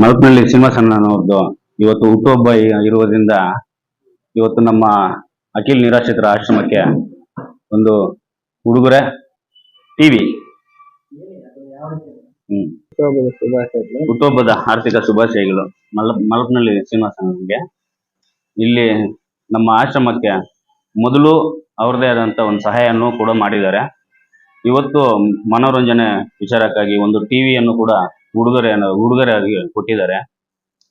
ಮಲ್ಪನಹಳ್ಳಿ ಶ್ರೀನಿವಾಸಣ್ಣನವ್ರದ್ದು ಇವತ್ತು ಹುಟ್ಟುಹಬ್ಬ ಇರುವುದರಿಂದ ಇವತ್ತು ನಮ್ಮ ಅಖಿಲ್ ನಿರಾಶ್ರಿತರ ಆಶ್ರಮಕ್ಕೆ ಒಂದು ಉಡುಗೊರೆ ಟಿವಿ ಹುಟ್ಟುಹಬ್ಬದ ಆರ್ಥಿಕ ಶುಭಾಶಯಗಳು ಮಲ ಮಲಪನಹಳ್ಳಿ ಸಿಂಹಸನಿಗೆ ಇಲ್ಲಿ ನಮ್ಮ ಆಶ್ರಮಕ್ಕೆ ಮೊದಲು ಅವ್ರದೇ ಆದಂತ ಒಂದು ಸಹಾಯವನ್ನು ಕೂಡ ಮಾಡಿದ್ದಾರೆ. ಇವತ್ತು ಮನೋರಂಜನೆ ವಿಚಾರಕ್ಕಾಗಿ ಒಂದು ಟಿವಿಯನ್ನು ಕೂಡ ಉಡುಗೊರೆ ಉಡುಗೊರೆಯಾಗಿ ಕೊಟ್ಟಿದ್ದಾರೆ.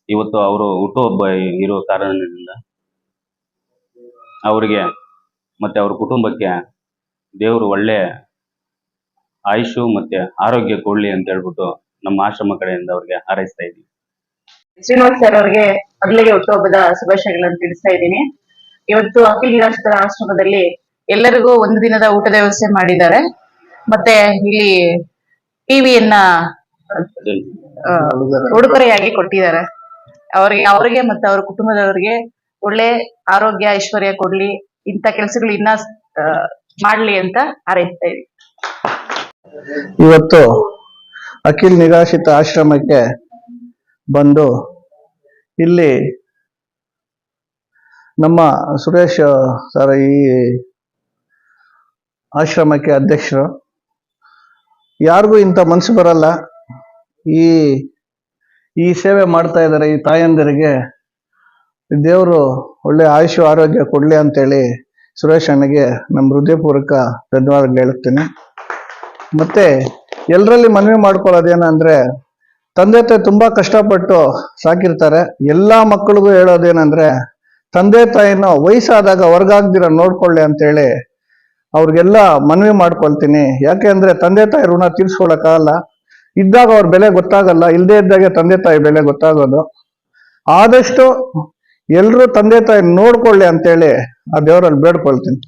ಇವತ್ತು ಅವರು ಹುಟ್ಟುಹಬ್ಬ ಇರೋ ಕಾರಣದಿಂದ ಅವರಿಗೆ ಮತ್ತೆ ಅವ್ರ ಕುಟುಂಬಕ್ಕೆ ದೇವರು ಒಳ್ಳೆ ಆಯುಷು ಮತ್ತೆ ಆರೋಗ್ಯ ಕೊಡ್ಲಿ ಅಂತ ಹೇಳ್ಬಿಟ್ಟು ನಮ್ಮ ಆಶ್ರಮ ಕಡೆಯಿಂದ ಅವ್ರಿಗೆ ಹಾರೈಸ್ತಾ ಇದ್ದೀವಿ. ಶ್ರೀನಿವಾಸ್ ಸರ್ ಅವರಿಗೆ ಮೊದಲಿಗೆ ಹುಟ್ಟುಹಬ್ಬದ ಶುಭಾಶಯಗಳನ್ನು ತಿಳಿಸ್ತಾ ಇದ್ದೀನಿ. ಇವತ್ತು ಅಖಿಲ ನಿರಾಶ್ರಿತರ ಆಶ್ರಮದಲ್ಲಿ ಎಲ್ಲರಿಗೂ ಒಂದು ದಿನದ ಊಟದ ವ್ಯವಸ್ಥೆ ಮಾಡಿದ್ದಾರೆ. ಮತ್ತೆ ಇಲ್ಲಿ ಟಿವಿಯನ್ನ ಉಡುಗೊರೆಯಾಗಿ ಕೊಟ್ಟಿದ್ದಾರೆ. ಅವ್ರಿಗೆ, ಅವರಿಗೆ ಮತ್ತೆ ಅವ್ರ ಕುಟುಂಬದವರಿಗೆ ಒಳ್ಳೆ ಆರೋಗ್ಯ, ಐಶ್ವರ್ಯ ಕೊಡ್ಲಿ ಇಂತ ಕೆಲಸಗಳು ಇನ್ನ ಮಾಡ್ಲಿ ಅಂತ ಹಾರೈಸ್ತಾ ಇದ್ವಿ. ಇವತ್ತು ಅಖಿಲ್ ನಿರಾಶ್ರಿತ ಆಶ್ರಮಕ್ಕೆ ಬಂದು ಇಲ್ಲಿ ನಮ್ಮ ಸುರೇಶ್ ಸರ್ ಈ ಆಶ್ರಮಕ್ಕೆ ಅಧ್ಯಕ್ಷರು. ಯಾರಿಗೂ ಇಂಥ ಮನಸ್ಸು ಬರಲ್ಲ. ಈ ಈ ಸೇವೆ ಮಾಡ್ತಾ ಇದ್ದಾರೆ ಈ ತಾಯಂದಿರಿಗೆ. ದೇವರು ಒಳ್ಳೆ ಆಯುಷು ಆರೋಗ್ಯ ಕೊಡ್ಲಿ ಅಂತೇಳಿ ಸುರೇಶ್ ಅಣ್ಣಗೆ ನಮ್ಮ ಹೃದಯಪೂರ್ವಕ ಧನ್ಯವಾದಗಳು ಹೇಳುತ್ತೇನೆ. ಮತ್ತೆ ಎಲ್ಲರಲ್ಲಿ ಮನವಿ ಮಾಡ್ಕೊಳ್ಳೋದೇನಂದ್ರೆ ತಂದೆ ತಾಯಿ ತುಂಬಾ ಕಷ್ಟಪಟ್ಟು ಸಾಕಿರ್ತಾರೆ. ಎಲ್ಲಾ ಮಕ್ಕಳಿಗೂ ಹೇಳೋದೇನಂದ್ರೆ, ತಂದೆ ತಾಯಿನ ವಯಸ್ಸಾದಾಗ ಹೊರ್ಗಾಗ್ದಿರ ನೋಡ್ಕೊಳ್ಳಿ ಅಂತೇಳಿ ಅವ್ರಿಗೆಲ್ಲ ಮನವಿ ಮಾಡ್ಕೊಳ್ತೀನಿ. ಯಾಕೆ ಯಾಕೆಂದ್ರೆ ತಂದೆ ತಾಯಿ ಋಣ ತೀರ್ಸ್ಕೊಳಕ್ಕಾಗಲ್ಲ. ಇದ್ದಾಗ ಅವ್ರ ಬೆಲೆ ಗೊತ್ತಾಗಲ್ಲ ಇಲ್ಲದೆ ಇದ್ದಾಗ ತಂದೆ ತಾಯಿ ಬೆಲೆ ಗೊತ್ತಾಗೋದು. ಆದಷ್ಟು ಎಲ್ಲರೂ ತಂದೆ ತಾಯಿ ನೋಡ್ಕೊಳ್ಳಿ ಅಂತೇಳಿ ಆ ದೇವರಲ್ಲಿ ಬೇಡ್ಕೊಳ್ತೀನಿ.